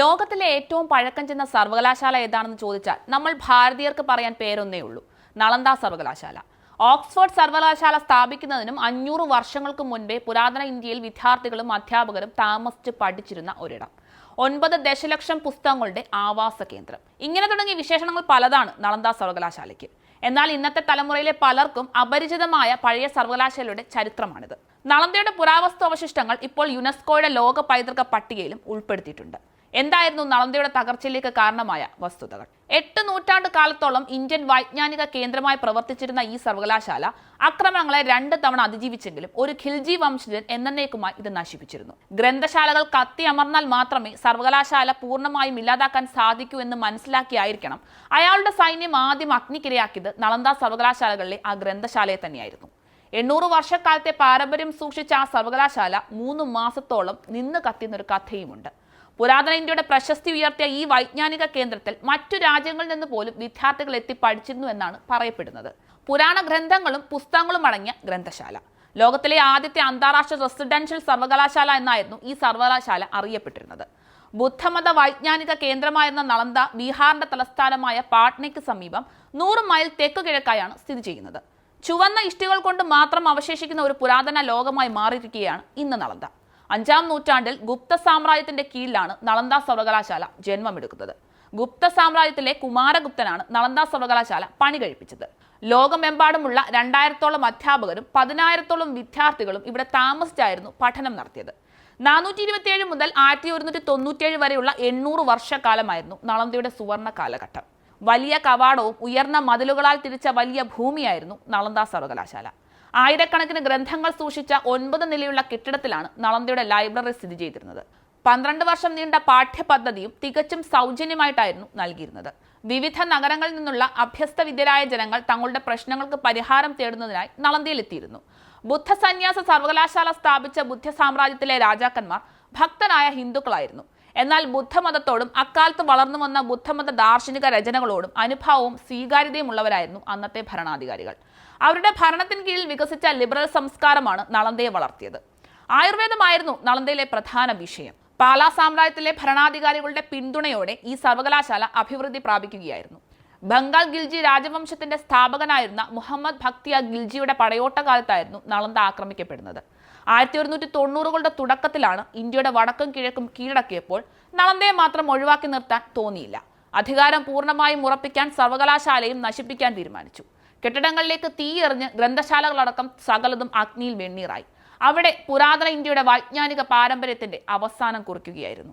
ലോകത്തിലെ ഏറ്റവും പഴക്കം ചെന്ന സർവകലാശാല ഏതാണെന്ന് ചോദിച്ചാൽ നമ്മൾ ഭാരതീയർക്ക് പറയാൻ പേരൊന്നേ ഉള്ളൂ. നളന്ദ സർവകലാശാല. ഓക്സ്ഫോർഡ് സർവകലാശാല സ്ഥാപിക്കുന്നതിനും അഞ്ഞൂറ് വർഷങ്ങൾക്ക് മുൻപേ പുരാതന ഇന്ത്യയിൽ വിദ്യാർത്ഥികളും അധ്യാപകരും താമസിച്ച് പഠിച്ചിരുന്ന ഒരിടം. ഒൻപത് ദശലക്ഷം പുസ്തകങ്ങളുടെ ആവാസ കേന്ദ്രം. ഇങ്ങനെ തുടങ്ങിയ വിശേഷണങ്ങൾ പലതാണ് നളന്ദ സർവകലാശാലയ്ക്ക്. എന്നാൽ ഇന്നത്തെ തലമുറയിലെ പലർക്കും അപരിചിതമായ പഴയ സർവകലാശാലയുടെ ചരിത്രമാണിത്. നളന്ദയുടെ പുരാവസ്തു അവശിഷ്ടങ്ങൾ ഇപ്പോൾ യുനെസ്കോയുടെ ലോക പൈതൃക പട്ടികയിലും ഉൾപ്പെടുത്തിയിട്ടുണ്ട്. എന്തായിരുന്നു നളന്ദയുടെ തകർച്ചയിലേക്ക് കാരണമായ വസ്തുതകൾ? എട്ട് നൂറ്റാണ്ട് കാലത്തോളം ഇന്ത്യൻ വൈജ്ഞാനിക കേന്ദ്രമായി പ്രവർത്തിച്ചിരുന്ന ഈ സർവകലാശാല ആക്രമണങ്ങളെ രണ്ട് തവണ അതിജീവിച്ചെങ്കിലും ഒരു ഖിൽജി വംശജൻ എന്നേക്കുമായി ഇത് നശിപ്പിച്ചിരുന്നു. ഗ്രന്ഥശാലകൾ കത്തി അമർന്നാൽ മാത്രമേ സർവകലാശാല പൂർണമായും ഇല്ലാതാക്കാൻ സാധിക്കൂ എന്ന് മനസ്സിലാക്കിയായിരിക്കണം. അയാളുടെ സൈന്യം ആദ്യം അഗ്നിക്കിരയാക്കിയത് നളന്ദ സർവകലാശാലകളിലെ ആ ഗ്രന്ഥശാലയെ തന്നെയായിരുന്നു. എണ്ണൂറ് വർഷക്കാലത്തെ പാരമ്പര്യം സൂക്ഷിച്ച ആ സർവകലാശാല മൂന്ന് മാസത്തോളം നിന്ന് കത്തിയെന്നൊരു കഥയുമുണ്ട്. പുരാതന ഇന്ത്യയുടെ പ്രശസ്തി ഉയർത്തിയ ഈ വൈജ്ഞാനിക കേന്ദ്രത്തിൽ മറ്റു രാജ്യങ്ങളിൽ നിന്ന് പോലും വിദ്യാർത്ഥികൾ എത്തി പഠിച്ചിരുന്നു എന്നാണ് പറയപ്പെടുന്നത്. പുരാണ ഗ്രന്ഥങ്ങളും പുസ്തകങ്ങളും അടങ്ങിയ ഗ്രന്ഥശാല. ലോകത്തിലെ ആദ്യത്തെ അന്താരാഷ്ട്ര റെസിഡൻഷ്യൽ സർവകലാശാല എന്നായിരുന്നു ഈ സർവകലാശാല അറിയപ്പെട്ടിരുന്നത്. ബുദ്ധമത വൈജ്ഞാനിക കേന്ദ്രമായിരുന്ന നളന്ദ ബീഹാറിന്റെ തലസ്ഥാനമായ പാട്നയ്ക്ക് സമീപം നൂറ് മൈൽ തെക്ക് കിഴക്കായാണ് സ്ഥിതി ചെയ്യുന്നത്. ചുവന്ന ഇഷ്ടികൾ കൊണ്ട് മാത്രം അവശേഷിക്കുന്ന ഒരു പുരാതന ലോകമായി മാറിയിരിക്കുകയാണ് ഇന്ന് നളന്ദ. അഞ്ചാം നൂറ്റാണ്ടിൽ ഗുപ്ത സാമ്രാജ്യത്തിന്റെ കീഴിലാണ് നളന്ദ സർവകലാശാല ജന്മമെടുക്കുന്നത് ഗുപ്ത സാമ്രാജ്യത്തിലെ കുമാരഗുപ്തനാണ് നളന്ദ സർവകലാശാല പണി കഴിപ്പിച്ചത്. ലോകമെമ്പാടുമുള്ള രണ്ടായിരത്തോളം അധ്യാപകരും പതിനായിരത്തോളം വിദ്യാർത്ഥികളും ഇവിടെ താമസിച്ചായിരുന്നു പഠനം നടത്തിയത്. നാനൂറ്റി ഇരുപത്തിയേഴ് മുതൽ ആയിരത്തി ഒരുന്നൂറ്റി തൊണ്ണൂറ്റിയേഴ് വരെയുള്ള എണ്ണൂറ് വർഷക്കാലമായിരുന്നു നളന്ദയുടെ സുവർണ കാലഘട്ടം. വലിയ കവാടവും ഉയർന്ന മതിലുകളാൽ തിരിച്ച വലിയ ഭൂമിയായിരുന്നു നളന്ദ സർവകലാശാല. ആയിരക്കണക്കിന് ഗ്രന്ഥങ്ങൾ സൂക്ഷിച്ച ഒൻപത് നിലയുള്ള കെട്ടിടത്തിലാണ് നളന്ദയുടെ ലൈബ്രറി സ്ഥിതി ചെയ്തിരുന്നത്. പന്ത്രണ്ട് വർഷം നീണ്ട പാഠ്യപദ്ധതിയും തികച്ചും സൗജന്യമായിട്ടായിരുന്നു നൽകിയിരുന്നത്. വിവിധ നഗരങ്ങളിൽ നിന്നുള്ള അഭ്യസ്ത വിദ്യരായ ജനങ്ങൾ തങ്ങളുടെ പ്രശ്നങ്ങൾക്ക് പരിഹാരം തേടുന്നതിനായി നളന്ദയിലെത്തിയിരുന്നു. ബുദ്ധ സന്യാസ സർവകലാശാല സ്ഥാപിച്ച ബുദ്ധ സാമ്രാജ്യത്തിലെ രാജാക്കന്മാർ ഭക്തനായ ഹിന്ദുക്കളായിരുന്നു. എന്നാൽ ബുദ്ധമതത്തോടും അക്കാലത്ത് വളർന്നു വന്ന ബുദ്ധമത ദാർശനിക രചനകളോടും അനുഭാവവും സ്വീകാര്യതയും ഉള്ളവരായിരുന്നു അന്നത്തെ ഭരണാധികാരികൾ. അവരുടെ ഭരണത്തിന് കീഴിൽ വികസിച്ച ലിബറൽ സംസ്കാരമാണ് നളന്ദയെ വളർത്തിയത്. ആയുർവേദമായിരുന്നു നളന്ദയിലെ പ്രധാന വിഷയം. പാലാ സാമ്രാജ്യത്തിലെ ഭരണാധികാരികളുടെ പിന്തുണയോടെ ഈ സർവകലാശാല അഭിവൃദ്ധി പ്രാപിക്കുകയായിരുന്നു. ബംഗാൾ ഗിൽജി രാജവംശത്തിന്റെ സ്ഥാപകനായിരുന്ന മുഹമ്മദ് ഭക്തിയ ഗിൽജിയുടെ പടയോട്ട കാലത്തായിരുന്നു നളന്ദ ആക്രമിക്കപ്പെടുന്നത്. ആയിരത്തി ഒരുന്നൂറ്റി തൊണ്ണൂറുകളുടെ തുടക്കത്തിലാണ് ഇന്ത്യയുടെ വടക്കും കിഴക്കും കീഴടക്കിയപ്പോൾ നളന്ദയെ മാത്രം ഒഴിവാക്കി നിർത്താൻ തോന്നിയില്ല. അധികാരം പൂർണമായും ഉറപ്പിക്കാൻ സർവകലാശാലയും നശിപ്പിക്കാൻ തീരുമാനിച്ചു. കെട്ടിടങ്ങളിലേക്ക് തീയെറിഞ്ഞ് ഗ്രന്ഥശാലകളടക്കം സകലതും അഗ്നിയിൽ വെണ്ണീറായി. അവിടെ പുരാതന ഇന്ത്യയുടെ വൈജ്ഞാനിക പാരമ്പര്യത്തിന്റെ അവസാനം കുറിക്കുകയായിരുന്നു.